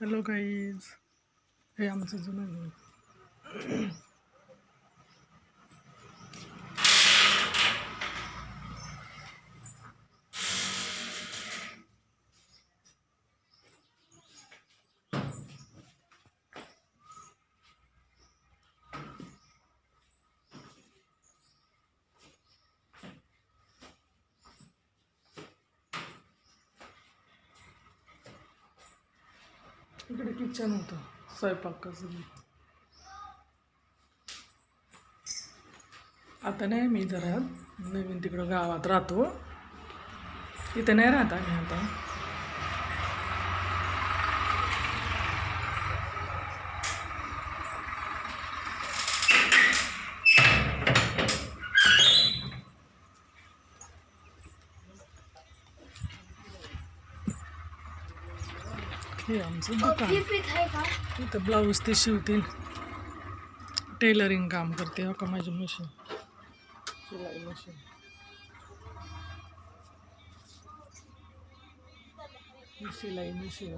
Hello guys हे आमचं जुनं इकडे किचन होतं. स्वयंपाकाचं. आता नाही मी जरा नवीन तिकडं गावात राहतो. इथं नाही राहत आम्ही आता. हे आमचं दुकान. इथं ब्लाऊज ते शिवतील टेलरिंग काम करते हो का माझी मशीन शिलाई मशीन शिलाई मशीन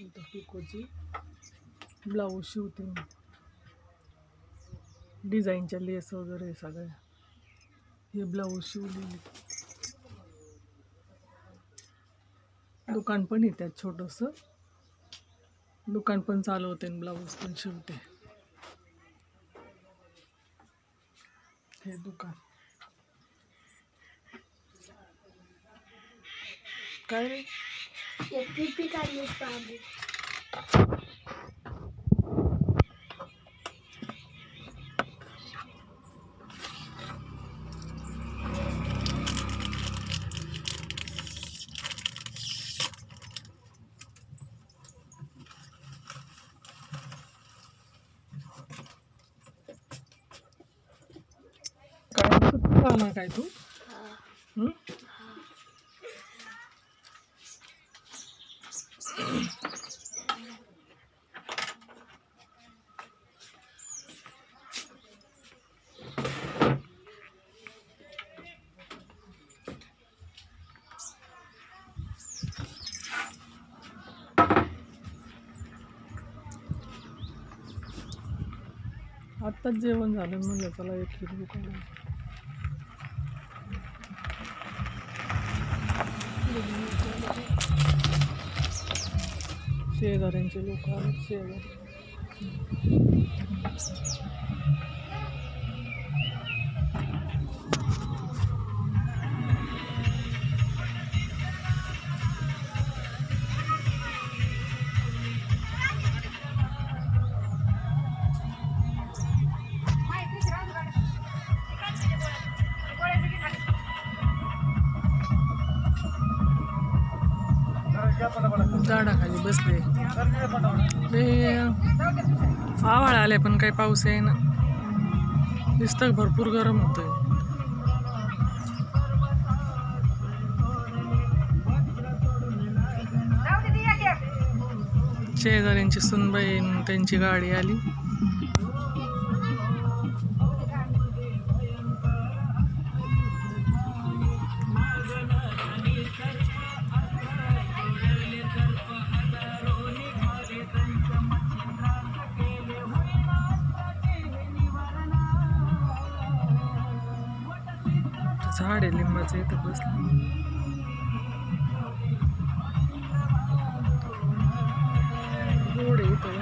इथं पिकोची ब्लाऊज शिवते डिझाईनच्या लेस वगैरे सगळ्या. हे ब्लाऊज शिवलेली. दुकान पण येतात छोटंसं. दुकान पण चालवते आणि ब्लाऊज पण शिवते. हे दुकान. काय रे? बाबू काय तू हं? आत्ताच जेवण झालं म्हणलं चला एक हिरवी काढू शेजाऱ्यांचे लोक आहेत शेजार. झाडाखाली बसले. ते आवाळ आले पण काही पाऊस आहे ना दिसतं भरपूर गरम होतंय. शेजाऱ्यांची सुनबाई त्यांची गाडी आली. झाड आहे लिंबाचं इथं बसलं. गोड आहे इथं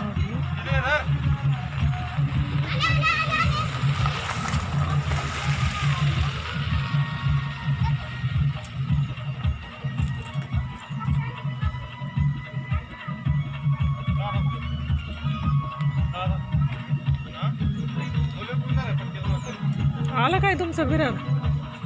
काय तुमचं बिराड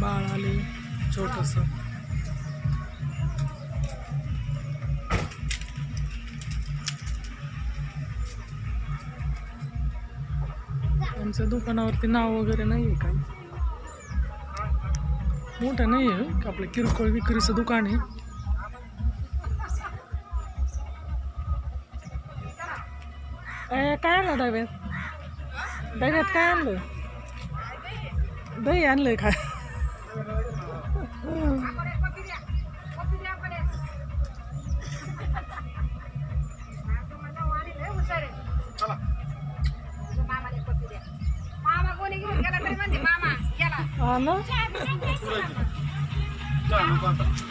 बाळ आले छोटस. आमच्या दुकानावरती नाव वगैरे नाही आहे काही मोठं नाही आहे का हो, आपलं किरकोळ विक्रीचं दुकान आहे. काय आणलं डब्यात? डब्यात काय आणलं? दही आणलंय काय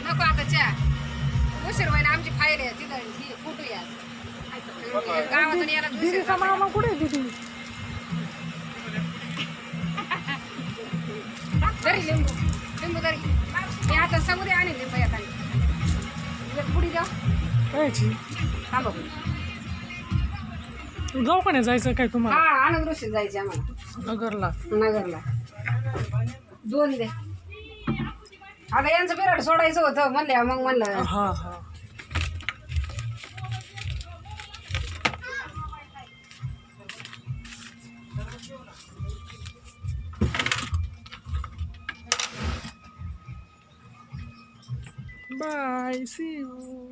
नको आता चहा उशीर व्हायला आमची फाईल आहे तिथं ही कुठू या गावातून यायला दिदीचा मामा कुठे आहे दिदी तरी लिंबू लिंबू तरी मी आता समुद्र एक पुढी जाऊ कायची? थांबा दवाखान्यात जायचं काय तुम्हाला? हा आनंद जायचे आम्हाला. नगरला. नगरला. दोन दे. आता यांचं पिरियड सोडायचं होतं म्हणल्या मग म्हणलं. हा हा. Bye see you good night